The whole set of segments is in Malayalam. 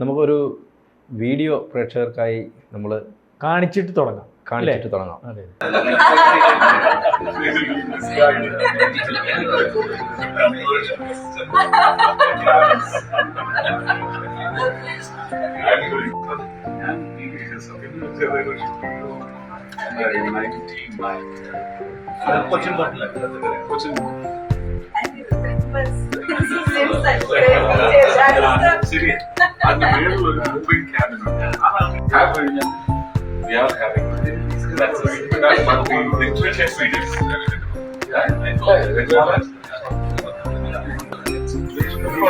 നമുക്കൊരു വീഡിയോ പ്രേക്ഷകർക്കായി നമ്മൾ കാണിച്ചിട്ട് തുടങ്ങാം. കാണിച്ചിട്ട് തുടങ്ങാം. അതെ. കൊച്ചിൻ കൊച്ചിൻ ശരി And where was moving capital? Having, we are having. That's, a, that's what we literally we did. Yeah, I thought it was.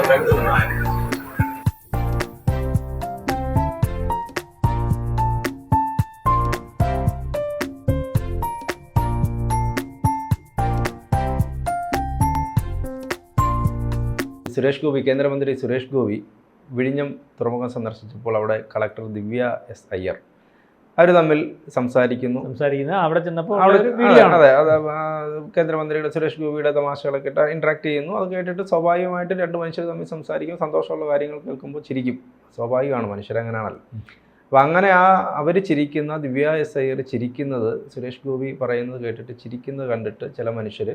That's nice. Suresh गोभी केंद्र मंत्री सुरेश गोभी വിഴിഞ്ഞം തുറമുഖം സന്ദർശിച്ചപ്പോൾ അവിടെ കളക്ടർ ദിവ്യ എസ് അയ്യർ. അവർ തമ്മിൽ സംസാരിക്കുന്നു. സംസാരിക്കുന്നു അവിടെ ചെന്നപ്പോൾ അതെ അതെ കേന്ദ്രമന്ത്രിയുടെ സുരേഷ് ഗോപിയുടെ തമാശകളൊക്കെ ഇട്ട് ഇന്ററാക്ട് ചെയ്യുന്നു. അത് കേട്ടിട്ട് സ്വാഭാവികമായിട്ട് രണ്ട് മനുഷ്യർ തമ്മിൽ സംസാരിക്കും. സന്തോഷമുള്ള കാര്യങ്ങൾ കേൾക്കുമ്പോൾ ചിരിക്കും. സ്വാഭാവികമാണ് മനുഷ്യരങ്ങനെയാണല്ലോ അപ്പം അങ്ങനെ ആ അവർ ചിരിക്കുന്ന ദിവ്യ എസ് അയ്യർ ചിരിക്കുന്നത് സുരേഷ് ഗോപി പറയുന്നത് കേട്ടിട്ട് ചിരിക്കുന്നത് കണ്ടിട്ട് ചില മനുഷ്യർ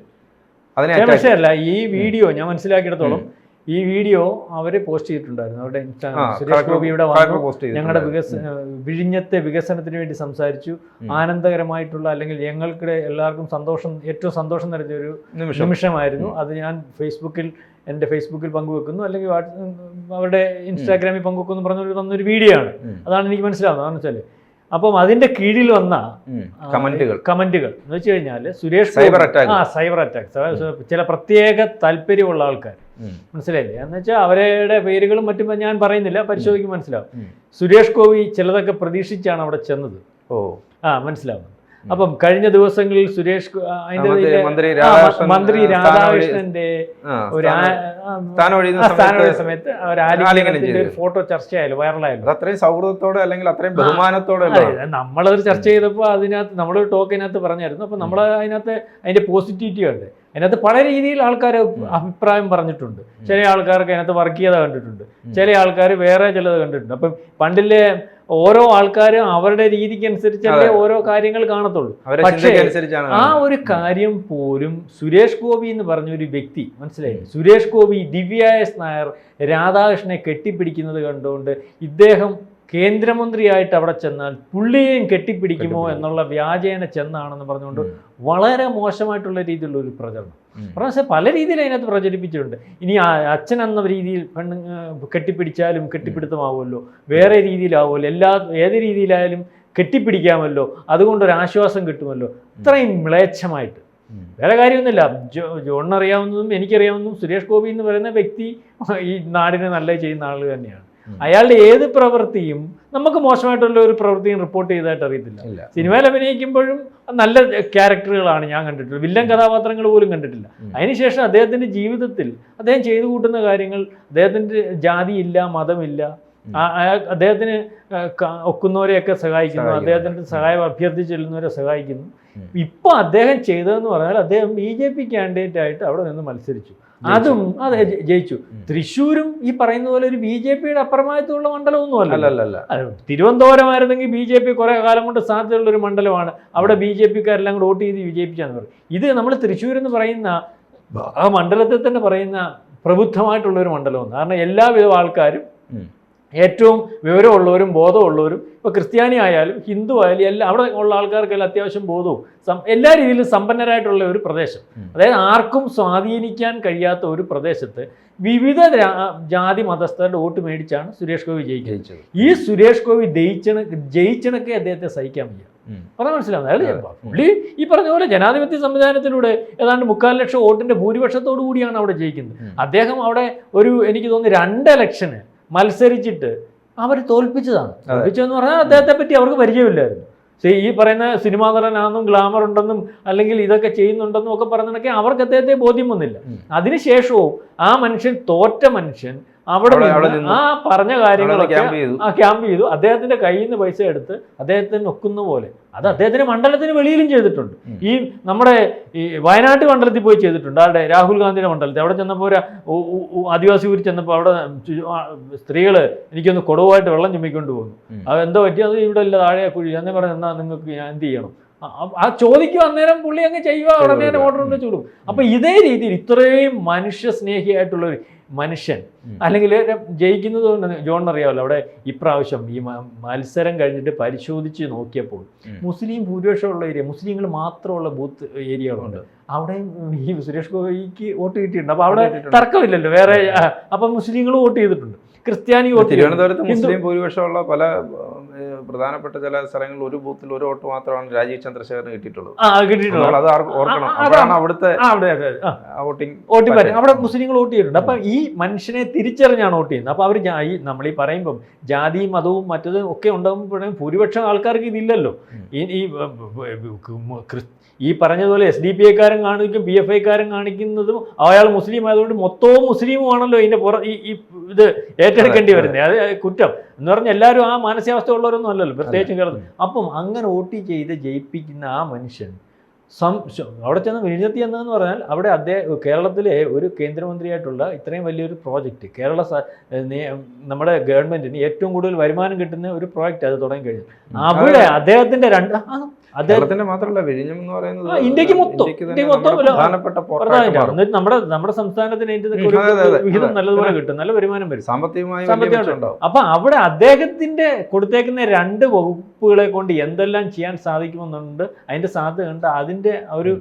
അതിനെ പക്ഷേ അല്ല ഈ വീഡിയോ ഞാൻ മനസ്സിലാക്കിയിടത്തോളം ഈ വീഡിയോ അവർ പോസ്റ്റ് ചെയ്തിട്ടുണ്ടായിരുന്നു. അവരുടെ ഇൻസ്റ്റാഗ്രാം ആ, സുരേഷ് കളക്ടർ- ഗോപി ഇവിടെ വന്നു. ഞങ്ങളുടെ. വികസന വിഴിഞ്ഞത്തെ വികസനത്തിന് വേണ്ടി സംസാരിച്ചു. ആനന്ദകരമായിട്ടുള്ള അല്ലെങ്കിൽ ഞങ്ങൾക്ക് എല്ലാവർക്കും സന്തോഷം ഏറ്റവും സന്തോഷം നിറഞ്ഞ ഒരു നിമിഷമായിരുന്നു. അത് ഞാൻ ഫേസ്ബുക്കിൽ എന്റെ ഫേസ്ബുക്കിൽ പങ്കുവെക്കുന്നു. അല്ലെങ്കിൽ അവരുടെ ഇൻസ്റ്റാഗ്രാമിൽ പങ്കുവെക്കുന്നു പറഞ്ഞൊരു തന്നൊരു വീഡിയോ ആണ്. അതാണ് എനിക്ക് മനസ്സിലാവുന്നത്. എന്ന് വെച്ചാൽ അപ്പം അതിന്റെ കീഴിൽ വന്ന കമന്റുകൾ കമന്റുകൾ എന്ന് വെച്ച് കഴിഞ്ഞാൽ സുരേഷ് സൈബർ അറ്റാക്ക്. ആ സൈബർ അറ്റാക്ക് ചില പ്രത്യേക താല്പര്യമുള്ള ആൾക്കാർ. മനസ്സിലായില്ലേ? എന്ന് വെച്ചാൽ അവരുടെ പേരുകളും മറ്റും ഞാൻ പറയുന്നില്ല പരിശോധിക്കും മനസ്സിലാവും. സുരേഷ് ഗോപി ചിലതൊക്കെ പ്രതീക്ഷിച്ചാണ് അവിടെ ചെന്നത്. ഓ. ആ മനസ്സിലാവും. അപ്പം കഴിഞ്ഞ ദിവസങ്ങളിൽ സുരേഷ് അതിന്റെ മന്ത്രി- രാധാകൃഷ്ണന്റെ ഒരു സമയത്ത് ഒരു. ഫോട്ടോ ചർച്ചയായാലും വൈറലായാലും? അത് അത്രയും സൗഹൃദത്തോടെ അല്ലെങ്കിൽ അത്രയും ബഹുമാനത്തോടെ നമ്മളത് ചർച്ച ചെയ്തപ്പോൾ അതിനകത്ത് നമ്മളൊരു ടോക്കിനകത്ത് പറഞ്ഞായിരുന്നു. അപ്പൊ നമ്മൾ അതിനകത്ത് അതിന്റെ പോസിറ്റിവിറ്റി ഉണ്ട്. അതിനകത്ത് പല രീതിയിൽ ആൾക്കാർ അഭിപ്രായം പറഞ്ഞിട്ടുണ്ട്. ചില ആൾക്കാർക്ക് അതിനകത്ത് വർക്ക് ചെയ്യാതെ കണ്ടിട്ടുണ്ട്. ചില ആൾക്കാർ വേറെ ചിലത് കണ്ടിട്ടുണ്ട്. അപ്പം പണ്ടിലെ ഓരോ ആൾക്കാരും അവരുടെ രീതിക്ക് അനുസരിച്ചല്ലേ ഓരോ കാര്യങ്ങൾ കാണത്തുള്ളൂ. പക്ഷേ, ആ ഒരു കാര്യം പോലും സുരേഷ് ഗോപി എന്ന് പറഞ്ഞ ഒരു വ്യക്തി മനസ്സിലായി? സുരേഷ് ഗോപി ദിവ്യ എസ് നായർ രാധാകൃഷ്ണനെ കെട്ടിപ്പിടിക്കുന്നത് കണ്ടുകൊണ്ട് ഇദ്ദേഹം കേന്ദ്രമന്ത്രിയായിട്ട് അവിടെ ചെന്നാൽ പുള്ളിയെയും കെട്ടിപ്പിടിക്കുമോ എന്നുള്ള വ്യാജേന ചെന്നാണെന്ന് പറഞ്ഞുകൊണ്ട് വളരെ മോശമായിട്ടുള്ള രീതിയിലുള്ള ഒരു പ്രചരണം. പക്ഷേ പല രീതിയിൽ അതിനകത്ത് പ്രചരിപ്പിച്ചിട്ടുണ്ട്. ഇനി അച്ഛൻ എന്ന രീതിയിൽ പെണ്ണ് കെട്ടിപ്പിടിച്ചാലും കെട്ടിപ്പിടുത്തമാവുമല്ലോ. വേറെ രീതിയിലാവുമല്ലോ. എല്ലാ ഏത് രീതിയിലായാലും കെട്ടിപ്പിടിക്കാമല്ലോ. അതുകൊണ്ടൊരു ആശ്വാസം കിട്ടുമല്ലോ. ഇത്രയും മ്ലേച്ഛമായിട്ട്. വേറെ കാര്യമൊന്നുമില്ല. ജോ ജോണിന് അറിയാവുന്നതും എനിക്കറിയാവുന്നതും സുരേഷ് ഗോപി എന്ന് പറയുന്ന വ്യക്തി ഈ നാടിനെ നല്ല ചെയ്യുന്ന ആൾ തന്നെയാണ്. അയാളുടെ ഏത് പ്രവൃത്തിയും നമുക്ക് മോശമായിട്ടുള്ള ഒരു പ്രവൃത്തിയും റിപ്പോർട്ട് ചെയ്തതായിട്ട് അറിയത്തില്ല. സിനിമയിൽ അഭിനയിക്കുമ്പോഴും നല്ല ക്യാരക്ടറുകളാണ് ഞാൻ കണ്ടിട്ടുള്ളത്. വില്ലൻ കഥാപാത്രങ്ങൾ പോലും കണ്ടിട്ടില്ല. അതിനുശേഷം അദ്ദേഹത്തിന്റെ ജീവിതത്തിൽ അദ്ദേഹം ചെയ്തു കൂട്ടുന്ന കാര്യങ്ങൾ അദ്ദേഹത്തിന്റെ ജാതിയില്ല മതമില്ല അദ്ദേഹത്തിന് ഒക്കുന്നവരെയൊക്കെ സഹായിക്കുന്നു. അദ്ദേഹത്തിന്റെ സഹായം അഭ്യർത്ഥിച്ച് ചെല്ലുന്നവരെ സഹായിക്കുന്നു. ഇപ്പോൾ ഇപ്പൊ അദ്ദേഹം ചെയ്തതെന്ന് പറഞ്ഞാൽ അദ്ദേഹം ബി ജെ പി കാൻഡിഡേറ്റ് ആയിട്ട് അവിടെ നിന്ന് മത്സരിച്ചു. അതും അതെ ജയിച്ചു. തൃശ്ശൂരും ഈ പറയുന്ന പോലെ ഒരു ബി ജെ പിയുടെ അപ്രമായത്തുള്ള മണ്ഡലമൊന്നും അല്ല തിരുവനന്തപുരമായിരുന്നെങ്കിൽ ബി ജെ പി കുറെ കാലം കൊണ്ട് സാധ്യതയുള്ള ഒരു മണ്ഡലമാണ്. അവിടെ ബി ജെ പിക്കാരെല്ലാം കൂടെ വോട്ട് ചെയ്ത് വിജയിപ്പിച്ചാന്ന് പറയും. ഇത് നമ്മൾ തൃശ്ശൂർ എന്ന് പറയുന്ന ആ മണ്ഡലത്തിൽ തന്നെ പറയുന്ന പ്രബുദ്ധമായിട്ടുള്ള ഒരു മണ്ഡലമാണ്. കാരണം എല്ലാവിധ ആൾക്കാരും. ഏറ്റവും വിവരമുള്ളവരും ബോധമുള്ളവരും ഇപ്പോൾ ക്രിസ്ത്യാനി ആയാലും ഹിന്ദു ആയാലും എല്ലാം അവിടെ ഉള്ള ആൾക്കാർക്കെല്ലാം അത്യാവശ്യം ബോധവും. സം- എല്ലാ രീതിയിലും സമ്പന്നരായിട്ടുള്ള ഒരു പ്രദേശം. അതായത് ആർക്കും സ്വാധീനിക്കാൻ കഴിയാത്ത ഒരു പ്രദേശത്ത് വിവിധ ജാതി മതസ്ഥരുടെ വോട്ട് മേടിച്ചാണ് സുരേഷ് ഗോപി ജയിക്കുന്നത്. ഈ സുരേഷ് ഗോപി ജയിച്ചണ ജയിച്ചണക്കെ അദ്ദേഹത്തെ സഹിക്കാൻ വയ്യ. പറഞ്ഞ പറഞ്ഞാൽ മനസ്സിലാവുന്നത്? പുള്ളി ഈ പറഞ്ഞ പോലെ ജനാധിപത്യ സംവിധാനത്തിലൂടെ ഏതാണ്ട് മുക്കാൽ ലക്ഷം വോട്ടിന്റെ ഭൂരിപക്ഷത്തോടു കൂടിയാണ് അവിടെ ജയിക്കുന്നത്. അദ്ദേഹം അവിടെ ഒരു എനിക്ക് തോന്നുന്നു രണ്ട് ഇലക്ഷന് മത്സരിച്ചിട്ട് അവർ തോൽപ്പിച്ചതാണ്. തോൽപ്പിച്ചതെന്ന് പറഞ്ഞാൽ അദ്ദേഹത്തെ പറ്റി അവർക്ക് പരിചയമില്ലായിരുന്നു. ഈ പറയുന്ന സിനിമാ നടനാണെന്നും ഗ്ലാമർ ഉണ്ടെന്നും അല്ലെങ്കിൽ ഇതൊക്കെ ചെയ്യുന്നുണ്ടെന്നും ഒക്കെ പറഞ്ഞതൊക്കെ അവർക്ക് അദ്ദേഹത്തെ ബോധ്യം വന്നില്ല. അതിനുശേഷവും ആ മനുഷ്യൻ തോറ്റ മനുഷ്യൻ അവിടെ ആ പറഞ്ഞ കാര്യങ്ങൾ കാര്യങ്ങളൊക്കെ ആ ക്യാമ്പ് ചെയ്തു. അദ്ദേഹത്തിന്റെ കയ്യിൽ നിന്ന് പൈസ എടുത്ത് അദ്ദേഹത്തിന് ഒക്കുന്ന പോലെ. അത് അദ്ദേഹത്തിന്റെ മണ്ഡലത്തിന് വെളിയിലും ചെയ്തിട്ടുണ്ട്. ഈ നമ്മുടെ ഈ വയനാട്ട് മണ്ഡലത്തിൽ പോയി ചെയ്തിട്ടുണ്ട്. അവിടെ രാഹുൽ ഗാന്ധിയുടെ മണ്ഡലത്തിൽ. അവിടെ ചെന്നപ്പോൾ ഒരു ആദിവാസി ഊരി ചെന്നപ്പോൾ അവിടെ സ്ത്രീകൾ എനിക്കൊന്ന് കൊടുവായിട്ട് വെള്ളം ചുമ്മിക്കൊണ്ട് പോകുന്നു. അത് എന്തോ പറ്റി? അത് ഇവിടെ ഇല്ല താഴെ കുഴി. എന്നെ പറഞ്ഞു എന്നാ നിങ്ങൾക്ക് ഞാൻ എന്ത് ചെയ്യണം? ആ- ചോദിക്കും അന്നേരം പുള്ളി അങ്ങ് ചെയ്യുക. ഉടനെ ഓർഡർ ഉണ്ട് ചൂടും. അപ്പൊ ഇതേ രീതിയിൽ ഇത്രയും മനുഷ്യ സ്നേഹിയായിട്ടുള്ള ഒരു മനുഷ്യൻ. അല്ലെങ്കിൽ ജയിക്കുന്നത് ജോൺ അറിയാമല്ലോ അവിടെ ഇപ്രാവശ്യം ഈ മത്സരം കഴിഞ്ഞിട്ട് പരിശോധിച്ച് നോക്കിയപ്പോൾ. മുസ്ലിം ഭൂരിപക്ഷമുള്ള ഏരിയ മുസ്ലിങ്ങൾ മാത്രമുള്ള ബൂത്ത് ഏരിയകളുണ്ട്. അവിടെ ഈ സുരേഷ് ഗോപിക്ക് വോട്ട് കിട്ടിയിട്ടുണ്ട്. അപ്പൊ അവിടെ തർക്കമില്ലല്ലോ വേറെ അപ്പൊ മുസ്ലിങ്ങൾ വോട്ട് ചെയ്തിട്ടുണ്ട്. ക്രിസ്ത്യാനി വോട്ട്. തിരുവനന്തപുരത്ത് മുസ്ലിം ഭൂരിപക്ഷമുള്ള പല പ്രധാനപ്പെട്ട ചില സ്ഥലങ്ങളിൽ ഒരു ബൂത്തിൽ ഒരു വോട്ട് മാത്രമാണ് രാജീവ് ചന്ദ്രശേഖരന് കിട്ടിയിട്ടുള്ളത് അത് ഓർക്കണം അവിടുത്തെ വോട്ടിംഗ് അവിടെ മുസ്ലിങ്ങൾ വോട്ട് ചെയ്തിട്ടുണ്ട് അപ്പൊ ഈ മനുഷ്യനെ തിരിച്ചറിഞ്ഞാണ് വോട്ട് ചെയ്യുന്നത് അപ്പൊ അവർ ഈ നമ്മൾ ഈ പറയുമ്പം ജാതിയും മതവും മറ്റതും ഒക്കെ ഉണ്ടാകുമ്പോഴേ ഭൂരിപക്ഷം ആൾക്കാർക്ക് ഇതില്ലല്ലോ ഈ ഈ വ- വ- വ- ക്രിസ്- ഈ പറഞ്ഞതുപോലെ എസ് ഡി പി ഐക്കാരൻ കാണിക്കും പി എഫ് ഐക്കാരൻ കാണിക്കുന്നതും അയാൾ മുസ്ലിം ആയതുകൊണ്ട് മൊത്തവും ആണല്ലോ ഇതിന്റെ പുറ ഈ ഇത് ഏറ്റെടുക്കേണ്ടി വരുന്നത്. അത്. കുറ്റം. എന്ന് പറഞ്ഞാൽ എല്ലാവരും ആ മാനസികാവസ്ഥ ഉള്ളവരൊന്നും അല്ലല്ലോ പ്രത്യേകിച്ചും കേരളത്തിൽ. അപ്പം അങ്ങനെ വോട്ട് ചെയ്ത് ജയിപ്പിക്കുന്ന ആ മനുഷ്യൻ സം അവിടെ ചെന്ന് വിഴിഞ്ഞത്തി എന്നതെന്ന് പറഞ്ഞാൽ അവിടെ അദ്ദേഹം കേരളത്തിലെ ഒരു കേന്ദ്രമന്ത്രിയായിട്ടുള്ള ഇത്രയും വലിയൊരു പ്രോജക്റ്റ് കേരള നമ്മുടെ ഗവൺമെന്റിന് ഏറ്റവും കൂടുതൽ വരുമാനം കിട്ടുന്ന ഒരു പ്രോജക്റ്റ് അത് തുടങ്ങി കഴിഞ്ഞു. അവിടെ അദ്ദേഹത്തിന്റെ രണ്ട് അദ്ദേഹത്തിന്റെ മാത്രമല്ല വിഴിഞ്ഞം എന്ന് പറയുന്നത് ഇന്ത്യയ്ക്ക് മൊത്തം. ഇന്ത്യയ്ക്ക് മൊത്തം നമ്മുടെ എന്നിട്ട് നമ്മുടെ നമ്മുടെ സംസ്ഥാനത്തിന് വിഹിതം നല്ലതുപോലെ കിട്ടും നല്ല വരുമാനം വരും. സാമ്പത്തികമായി അപ്പൊ അവിടെ അദ്ദേഹത്തിന്റെ കൊടുത്തേക്കുന്ന രണ്ട് വകുപ്പുകളെ കൊണ്ട് എന്തെല്ലാം ചെയ്യാൻ സാധിക്കുമെന്നുണ്ട് അതിന്റെ സാധ്യത ഉണ്ട്. അതിന്റെ ഒരു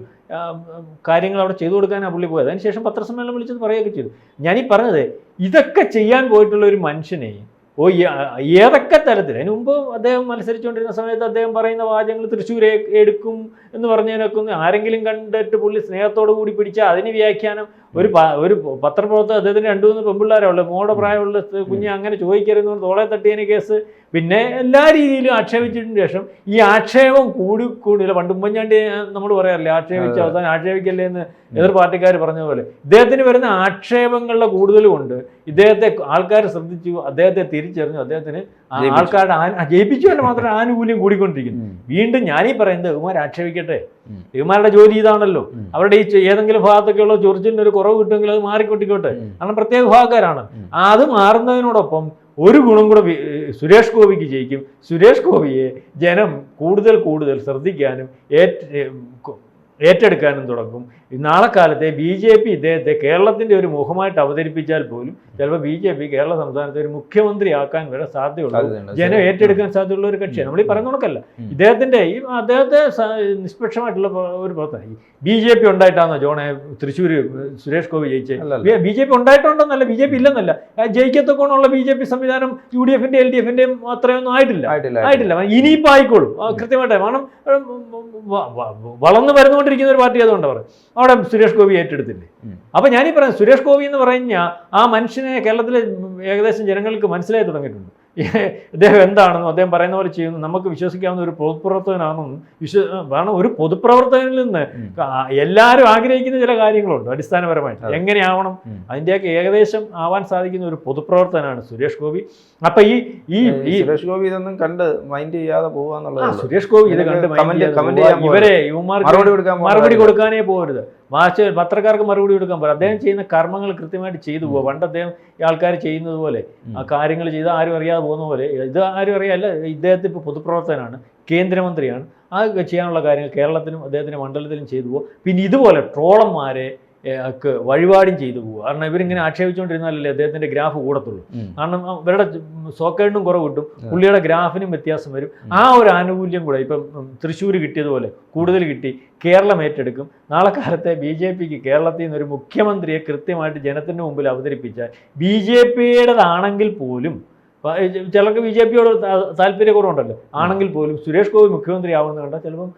കാര്യങ്ങൾ അവിടെ ചെയ്തു കൊടുക്കാനാണ് പുള്ളി പോയത്. അതിനുശേഷം പത്രസമ്മേളനം വിളിച്ചത് പറയുകയൊക്കെ ചെയ്തു. ഞാനീ പറഞ്ഞത് ഇതൊക്കെ ചെയ്യാൻ പോയിട്ടുള്ള ഒരു മനുഷ്യനെ ഓ ഏതൊക്കെ തരത്തിൽ അതിന് മുമ്പ് അദ്ദേഹം മത്സരിച്ചുകൊണ്ടിരുന്ന സമയത്ത് അദ്ദേഹം പറയുന്ന വാചകങ്ങൾ തൃശ്ശൂർ എടുക്കും എന്ന് പറഞ്ഞതിനൊക്കെ ഒന്ന് ആരെങ്കിലും കണ്ടിട്ട് പുള്ളി സ്നേഹത്തോടു കൂടി പിടിച്ചാൽ അതിന് വ്യാഖ്യാനം ഒരു ഒരു പത്രപ്രവർത്തകർ അദ്ദേഹത്തിന് രണ്ടു മൂന്ന് പെമ്പിള്ളാരുള്ളൂ മോടെ പ്രായമുള്ള കുഞ്ഞ് അങ്ങനെ ചോദിക്കരുതെന്ന് തോളെ തട്ടിയതിന് കേസ്. പിന്നെ എല്ലാ രീതിയിലും ആക്ഷേപിച്ചതിന് ശേഷം ഈ ആക്ഷേപം കൂടി കൂടില്ല പണ്ട് ഉമ്മൻചാണ്ടി നമ്മൾ പറയാറില്ലേ ആക്ഷേപിച്ച് അവസാനം ആക്ഷേപിക്കല്ലേ എന്ന് എതിർ പാർട്ടിക്കാർ പറഞ്ഞ പോലെ ഇദ്ദേഹത്തിന് വരുന്ന ആക്ഷേപങ്ങളുടെ കൂടുതലും കൊണ്ട് ഇദ്ദേഹത്തെ ആൾക്കാർ ശ്രദ്ധിച്ചു അദ്ദേഹത്തെ തിരിച്ചറിഞ്ഞു അദ്ദേഹത്തിന് ആൾക്കാരുടെ ജയിപ്പിച്ചു. അല്ല മാത്രമേ ആനുകൂല്യം കൂടിക്കൊണ്ടിരിക്കുന്നു. വീണ്ടും ഞാനീ പറയുന്നത് ഇവമാർ ആക്ഷേപിക്കട്ടെ. ഇവമാരുടെ ജോലി ഇതാണല്ലോ. അവരുടെ ഈ ഏതെങ്കിലും ഭാഗത്തൊക്കെയുള്ള ചൊറിച്ചിലിന് ഒരു കുറവ് കിട്ടുമെങ്കിൽ അത് മാറിക്കൊട്ടിക്കോട്ടെ. കാരണം പ്രത്യേക വിഭാഗക്കാരാണ്. അത് മാറുന്നതിനോടൊപ്പം ഒരു ഗുണം കൂടെ സുരേഷ് ഗോപിക്ക് ജയിക്കും സുരേഷ് ഗോപിയെ ജനം കൂടുതൽ കൂടുതൽ ശ്രദ്ധിക്കാനും ഏറ്റ് ഏറ്റെടുക്കാനും തുടങ്ങും. നാളെ കാലത്തെ ബി ജെ പി ഇദ്ദേഹത്തെ കേരളത്തിന്റെ ഒരു മുഖമായിട്ട് അവതരിപ്പിച്ചാൽ പോലും ചിലപ്പോൾ ബി ജെ പി കേരള സംസ്ഥാനത്തെ ഒരു മുഖ്യമന്ത്രി ആക്കാൻ വരെ സാധ്യതയുള്ളൂ. ജനം ഏറ്റെടുക്കാൻ സാധ്യതയുള്ള ഒരു കക്ഷിയാണ്. നമ്മൾ ഈ പറയുന്ന കണക്കല്ല. ഇദ്ദേഹത്തിന്റെ ഈ അദ്ദേഹത്തെ നിഷ്പക്ഷമായിട്ടുള്ള ഒരു പ്രവർത്തനം. ബി ജെ പി ഉണ്ടായിട്ടാണോ ജോണെ തൃശ്ശൂർ സുരേഷ് ഗോപി ജയിച്ചത്. ബി ജെ പി ഉണ്ടായിട്ടുണ്ടെന്നല്ല. ബി ജെ പി ഇല്ലെന്നല്ല. ജയിക്കത്തക്കോണുള്ള ബി ജെ പി സംവിധാനം യു ഡി എഫിന്റെ എൽ ഡി എഫിന്റെയും അത്രയൊന്നും ആയിട്ടില്ല. ആയിട്ടില്ല. ഇനിയിപ്പോൾ ആയിക്കോളും. കൃത്യമായിട്ട്. കാരണം വളർന്നു വ- വരുന്നുകൊണ്ടിരിക്കുന്ന ഒരു പാർട്ടി അതുകൊണ്ട് അവർ. അവിടെ സുരേഷ് ഗോപി ഏറ്റെടുത്തില്ലേ? അപ്പോൾ അപ്പൊ ഞാനീ പറയാം സുരേഷ് ഗോപി എന്ന് പറഞ്ഞാൽ ആ മനുഷ്യനെ കേരളത്തിലെ ഏകദേശം ജനങ്ങൾക്ക് മനസ്സിലായി തുടങ്ങിയിട്ടുണ്ട്. ഇദ്ദേഹം എന്താണെന്നും അദ്ദേഹം പറയുന്ന പോലെ ചെയ്യുന്നു. നമുക്ക് വിശ്വസിക്കാവുന്ന ഒരു പൊതുപ്രവർത്തകനാണെന്നും വിശ്വ കാരണം ഒരു പൊതുപ്രവർത്തകനിൽ നിന്ന് എല്ലാവരും ആഗ്രഹിക്കുന്ന ചില കാര്യങ്ങളുണ്ട് അടിസ്ഥാനപരമായിട്ട്. എങ്ങനെയാവണം. അതിന്റെയൊക്കെ ഏകദേശം ആവാൻ സാധിക്കുന്ന ഒരു പൊതുപ്രവർത്തകനാണ് സുരേഷ് ഗോപി. അപ്പൊ ഈ ഈ സുരേഷ് ഗോപി ഇതൊന്നും കണ്ട് മൈൻഡ് ചെയ്യാതെ പോകുക സുരേഷ് ഗോപി ഇത് കണ്ട് ഇവരെ ഇവന്മാർക്ക് മറുപടി. കൊടുക്കാനേ പോകരുത്. മാച്ച് പത്രക്കാർക്ക് മറുപടി കൊടുക്കാൻ പറ അദ്ദേഹം ചെയ്യുന്ന കർമ്മങ്ങൾ കൃത്യമായിട്ട് ചെയ്തു പോകുക പണ്ട് അദ്ദേഹം ഈ ആൾക്കാർ ചെയ്യുന്നത് പോലെ ആ കാര്യങ്ങൾ ചെയ്ത് ആരും അറിയാതെ പോകുന്ന പോലെ ഇത് ആരും അറിയാല്ല ഇദ്ദേഹത്തെ ഇപ്പോൾ പൊതുപ്രവർത്തകനാണ് കേന്ദ്രമന്ത്രിയാണ്. ആ ചെയ്യാനുള്ള കാര്യങ്ങൾ കേരളത്തിലും അദ്ദേഹത്തിന്റെ മണ്ഡലത്തിലും ചെയ്തു പോകും പിന്നെ ഇതുപോലെ ട്രോളന്മാരെ ഏ, ഒക്കെ വഴിപാടും ചെയ്തു പോകുക കാരണം ഇവരിങ്ങനെ ആക്ഷേപിച്ചുകൊണ്ടിരുന്നാലല്ലേ അദ്ദേഹത്തിന്റെ ഗ്രാഫ് കൂടത്തുള്ളൂ. കാരണം ഇവരുടെ സോക്കേണ്ടും കുറവ് കിട്ടും പുള്ളിയുടെ ഗ്രാഫിനും വ്യത്യാസം വരും. ആ ഒരു ആനുകൂല്യം കൂടെ ഇപ്പം തൃശ്ശൂർ കിട്ടിയതുപോലെ കൂടുതൽ കിട്ടി കേരളം ഏറ്റെടുക്കും. നാളെ കാലത്തെ ബി ജെ പിക്ക് കേരളത്തിൽ നിന്ന് ഒരു മുഖ്യമന്ത്രിയെ കൃത്യമായിട്ട് ജനത്തിന്റെ മുമ്പിൽ അവതരിപ്പിച്ചാൽ ബി ജെ പിയുടേതാണെങ്കിൽ പോലും ചിലർക്ക് ബി ജെ പിയോട് താല്പര്യക്കുറവുണ്ടല്ലോ ആണെങ്കിൽ പോലും സുരേഷ് ഗോപി മുഖ്യമന്ത്രി ആവുമെന്ന് കണ്ടാൽ ചിലപ്പം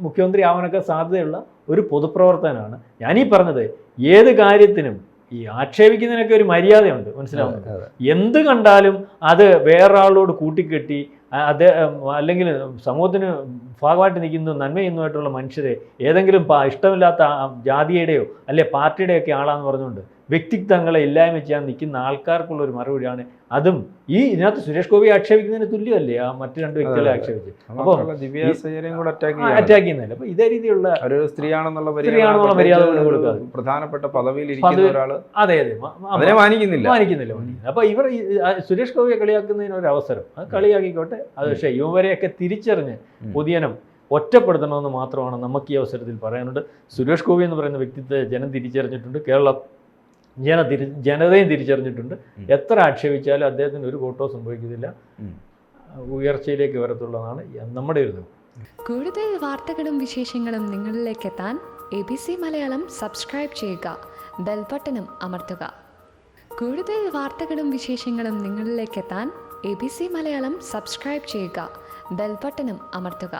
മുഖ്യമന്ത്രി ആവാനൊക്കെ സാധ്യതയുള്ള ഒരു പൊതുപ്രവർത്തനമാണ് ഞാനീ പറഞ്ഞത് ഏത് കാര്യത്തിനും ഈ ആക്ഷേപിക്കുന്നതിനൊക്കെ ഒരു മര്യാദയുണ്ട്. മനസ്സിലാവുന്നത്. എന്ത് കണ്ടാലും അത് വേറൊരാളോട് കൂട്ടിക്കെട്ടി അത് അല്ലെങ്കിൽ സമൂഹത്തിന് ഭാഗമായിട്ട് നിൽക്കുന്ന നന്മ ചെയ്യുന്നതായിട്ടുള്ള മനുഷ്യരെ ഏതെങ്കിലും ഇഷ്ടമില്ലാത്ത ജാതിയുടെയോ അല്ലെ പാർട്ടിയുടെയൊക്കെ ആളാന്ന് പറഞ്ഞുകൊണ്ട് വ്യക്തിത്വങ്ങളെ ഇല്ലായ്മ ചെയ്യാൻ നിൽക്കുന്ന ആൾക്കാർക്കുള്ള ഒരു മറുപടിയാണ്. അതും ഈ ഇതിനകത്ത് സുരേഷ് ഗോപി ആക്ഷേപിക്കുന്നതിന് തുല്യമല്ലേ? ആ മറ്റു രണ്ട് വ്യക്തികളെ. ആക്ഷേപിച്ച്. കൂടെ അറ്റാക്ക് ചെയ്യുന്നില്ല അപ്പൊ ഇതേ രീതിയിലുള്ള ഒരു സ്ത്രീയാണെന്നുള്ള സ്ത്രീയാണെന്നുള്ള മര്യാദ കൊടുക്കാതെ. പ്രധാനപ്പെട്ട പദവിയിൽ അതെ അതെ. അതിനെ മാനിക്കുന്നില്ല. മാനിക്കുന്നില്ല അപ്പൊ ഇവർ സുരേഷ് ഗോപിയെ കളിയാക്കുന്നതിന് ഒരു അവസരം. അത് കളിയാക്കിക്കോട്ടെ. അത് പക്ഷേ ഇവരെയൊക്കെ തിരിച്ചറിഞ്ഞ് പുതിയനം ഒറ്റപ്പെടുത്തണമെന്ന് മാത്രമാണ് നമുക്ക് ഈ അവസരത്തിൽ പറയാനുണ്ട് സുരേഷ് ഗോപി എന്ന് പറയുന്ന വ്യക്തിത്വത്തെ ജനം തിരിച്ചറിഞ്ഞിട്ടുണ്ട്. കേരള ജന തിരി ജനതയും തിരിച്ചറിഞ്ഞിട്ടുണ്ട്. എത്ര ആക്ഷേപിച്ചാലും അദ്ദേഹത്തിന് ഒരു കോട്ടോ സംഭവിക്കുന്നില്ല. ഉയർച്ചയിലേക്ക് വരത്തുള്ളതാണ് നമ്മുടെ ഒരു കൂടുതൽ വാർത്തകളും വിശേഷങ്ങളും നിങ്ങളിലേക്ക് എത്താൻ A B C Malayalam subscribe ചെയ്യുക. ബെൽബട്ടനും അമർത്തുക. കൂടുതൽ വാർത്തകളും വിശേഷങ്ങളും നിങ്ങളിലേക്ക് എത്താൻ A B C Malayalam subscribe ചെയ്യുക. ബെൽബട്ടനും അമർത്തുക.